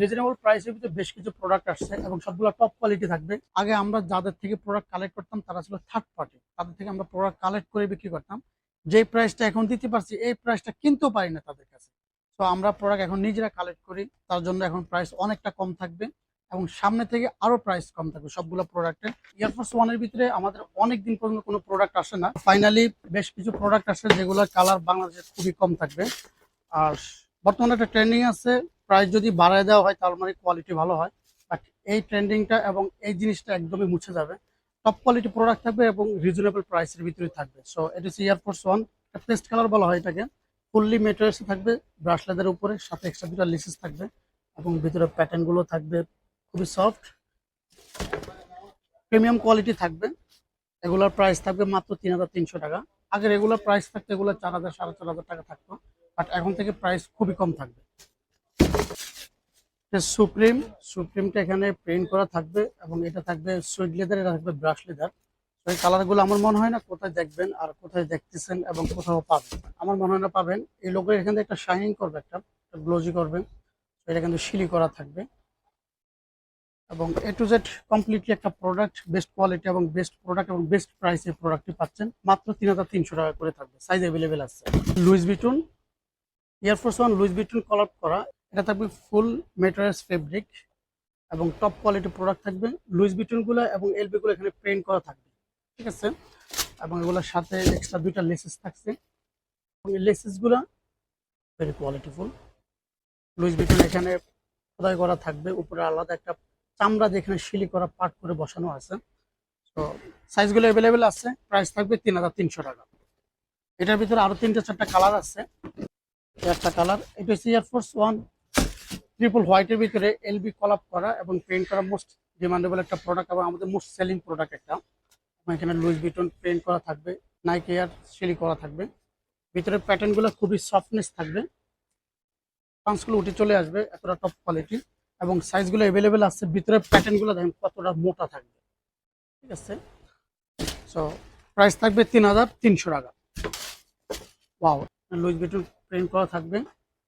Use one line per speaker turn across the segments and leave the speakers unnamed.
Reasonable প্রাইসের ভিতরে বেশ কিছু প্রোডাক্ট আসছে এবং সবগুলো টপ কোয়ালিটি থাকবে। আগে আমরা যাদের থেকে প্রোডাক্ট কালেক্ট করতাম, তারা ছিল থার্ড পার্টি তাদের থেকে আমরা প্রোডাক্ট কালেক্ট করে বিক্রি করতাম। যে প্রাইসটা এখন দিতে পারছি, এই প্রাইসটা কিনতেও পারি না তাদের কাছে। তো আমরা প্রোডাক্ট এখন নিজেরা কালেক্ট করি, তার জন্য এখন প্রাইস অনেকটা কম থাকবে এবং সামনে থেকে আরও প্রাইস কম থাকবে সবগুলো প্রোডাক্টের এয়ারফোর্স ওয়ানের ভিতরে আমাদের অনেক দিন পর্যন্ত কোনো প্রোডাক্ট আসে না। ফাইনালি বেশ কিছু প্রোডাক্ট আসে যেগুলোর কালার বাংলাদেশে খুবই কম থাকবে। আর বর্তমানে একটা ট্রেন্ডিং আছে প্রাইস যদি বাড়ায় দেওয়া হয় তার মানে কোয়ালিটি ভালো হয়। বাট এই ট্রেন্ডিংটা এবং এই জিনিসটা একদমই মুছে যাবে। টপ কোয়ালিটি প্রোডাক্ট থাকবে এবং রিজনেবল প্রাইসের ভিতরে থাকবে। সো এটা হচ্ছে এয়ারফোর্স ওয়ান পেস্ট কালার বলা হয় এটাকে। ফুললি মেটেরিয়ালস থাকবে ব্রাশ লেদার উপরে, সাথে এক্সট্রা দুটা লিসেস থাকবে এবং ভিতরে প্যাটার্নগুলো থাকবে খুবই সফট প্রিমিয়াম কোয়ালিটি থাকবে। এগুলোর প্রাইস থাকবে মাত্র তিন হাজার তিনশো টাকা। আগে রেগুলার প্রাইস থাকতো এগুলো চার হাজার, সাড়ে চার হাজার টাকা থাকতো। বাট এখন থেকে প্রাইস খুবই কম থাকবে। সুপ্রিম সুপ্রিমটা এখানে প্রিন্ট করা থাকবে এবং এটা থাকবে সুইট লেদার এটা থাকবে ব্রাশ লেদার এই কালারগুলো আমার মনে হয় না কোথায় দেখবেন আর কোথায় দেখতেছেন এবং কোথাও পাবেন। আমার মনে হয় না পাবেন। এই লোকের এখানে একটা শাইনিং করবে একটা গ্লোজি করবেন এটা কিন্তু শিলি করা থাকবে। এবং এ টু জেড কমপ্লিটলি একটা প্রোডাক্ট বেস্ট কোয়ালিটি এবং বেস্ট প্রোডাক্ট এবং বেস্ট প্রাইসে প্রোডাক্টটি পাচ্ছেন। মাত্র তিন হাজার তিনশো টাকা করে থাকবে। সাইজ অ্যাভেলেবেল আছে। Louis Vuitton air force one Louis Vuitton collab করা, এটা থাকবে ফুল মেটেরিয়ালস ফেব্রিক এবং টপ কোয়ালিটি প্রোডাক্ট থাকবে। লুইস বিটুনগুলো এবং এলবিগুলো এখানে প্রিন্ট করা থাকবে, ঠিক আছে? এবং এগুলোর সাথে এক্সট্রা দুইটা লেসেস থাকছে। এবং লেসেসগুলো ভেরি কোয়ালিটিফুল লুইস বিটুন এখানে খোদাই করা থাকবে, উপরে আলাদা একটা চামড়া যেখানে শিলি করা পার্ট করে বসানো আছে। তো সাইজগুলো অ্যাভেলেবেল আছে প্রাইস থাকবে তিন হাজার তিনশো টাকা। এটার ভিতরে আরও তিনটা চারটা কালার আছে। একটা কালার। এটা হচ্ছে এয়ারফোর্স ওয়ান ট্রিপল হোয়াইটের ভিতরে এলবি কলাপ করা এবং প্রিন্ট করা মোস্ট ডিমান্ডেবল একটা প্রোডাক্ট এবং আমাদের মোস্ট সেলিং প্রোডাক্ট একটা। এখানে লুইস বিটন পেন্ট করা থাকবে নাইক এয়ার শিলি করা থাকবে। ভিতরে প্যাটার্নগুলো খুবই সফটনেস থাকবে। পাঁচগুলো উঠে চলে আসবে, এতটা টপ কোয়ালিটি এবং সাইজগুলো অ্যাভেলেবেল আছে, ভিতরে প্যাটার্নগুলো দেখেন কতটা মোটা থাকবে। ঠিক আছে? সো প্রাইস থাকবে তিন হাজার তিনশো টাকা। ওয়াও লুইস বিটন প্রিন্ট করা থাকবে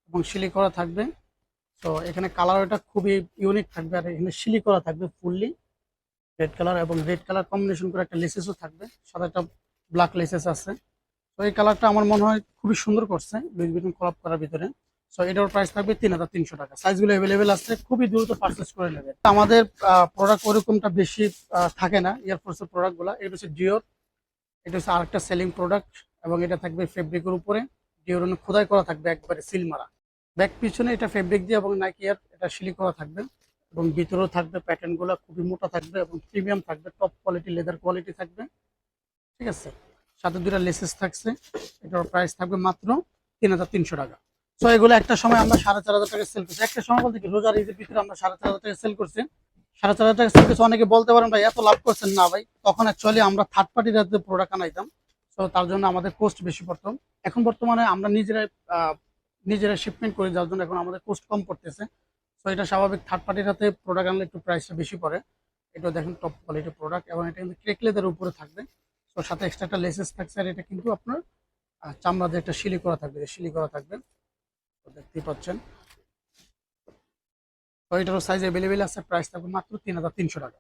এবং শিলি করা থাকবে। তো এখানে কালার এটা খুবই ইউনিক থাকবে আর এখানে শিলি করা থাকবে ফুললি রেড কালার এবং রেড কালার কম্বিনেশন করে একটা লেসেসও থাকবে। সাথে একটা ব্ল্যাক লেসেস আছে। তো এই কালারটা আমার মনে হয় খুবই সুন্দর করছে বিটন কলাপ করার ভিতরে। সো এটার প্রাইস থাকবে তিন হাজার তিনশো টাকা। সাইজগুলো অ্যাভেলেবেল আছে, খুবই দ্রুত পারচেস করে নেবে। আমাদের প্রোডাক্ট ওরকমটা বেশি থাকে না এয়ারফোর্সের প্রোডাক্টগুলো এটা হচ্ছে ডিওর এটা হচ্ছে আরেকটা সেলিং প্রোডাক্ট এবং এটা থাকবে ফেব্রিকের উপরে। ডিওর খোদাই করা থাকবে একবারে সিল মারা। ব্যাক পিছনে এটা ফেব্রিক দিয়ে এবং নাইকিয়ার এটা সিলি করা থাকবে এবং ভিতরেও থাকবে প্যাটার্নগুলো খুবই মোটা থাকবে এবং প্রিমিয়াম থাকবে টপ কোয়ালিটি লেদার কোয়ালিটি থাকবে। ঠিক আছে? সাথে দুটা লেসেস থাকছে এটার প্রাইস থাকবে মাত্র তিন হাজার তিনশো টাকা। তো এগুলো একটা সময় আমরা সাড়ে চার হাজার টাকা সেল করছি। একটা সময় বলতে কি, রোজার ঈদের ভিতরে আমরা সাড়ে চার হাজার টাকা সেল করছি। সাড়ে চার হাজার টাকা সেল করছি, অনেকে বলতে পারেন, ভাই, এত লাভ করছেন না ভাই। তখন অ্যাকচুয়ালি আমরা থার্ড পার্টির প্রোডাক্ট আনাইতাম। তো তার জন্য আমাদের কোস্ট বেশি পড়তো। এখন বর্তমানে আমরা নিজেরাই নিজেরা শিপমেন্ট করি, যার জন্য এখন আমাদের কোস্ট কম পড়তেছে। তো এটা স্বাভাবিক থার্ড পার্টির হাতে প্রোডাক্ট আনলে একটু প্রাইসটা বেশি পড়ে। এটা দেখেন টপ কোয়ালিটির প্রোডাক্ট এবং এটা কিন্তু ক্রেক লেদার উপরে থাকবে। তো সাথে এক্সট্রা একটা লেসেস আর এটা কিন্তু আপনার চামড়া দিয়ে একটা শিলি করা থাকবে, শিলি করা থাকবে। তো দেখতেই পাচ্ছেন। তো এটারও সাইজ অ্যাভেলেবেল আছে প্রাইস থাকবে মাত্র তিন হাজার তিনশো টাকা।